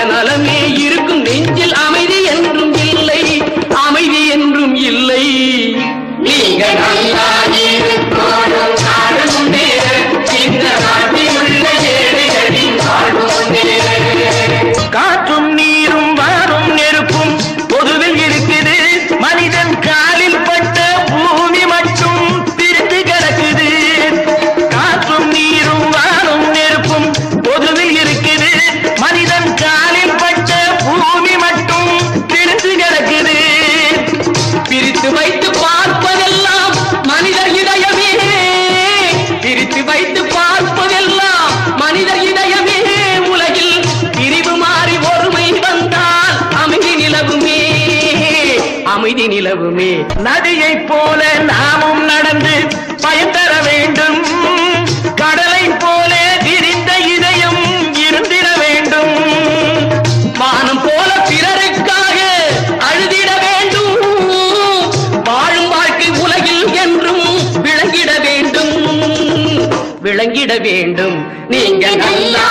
சுயநலமே இருக்கும் நெஞ்சில் அமைதி என்றும் இல்லை. அமைதி என்றும் இல்லை. நீங்கள் அமைதி நிலவுமே. நதியை போல நாமும் நடந்து பயன் தர வேண்டும். கடலை போல விரிந்த இதயம் இருந்திட வேண்டும். வானம் போல பிறருக்காக அழுதிட வேண்டும். வாழும் வாழ்க்கை உலகில் என்றும் விளங்கிட வேண்டும். விளங்கிட வேண்டும். நீங்கள் நல்லா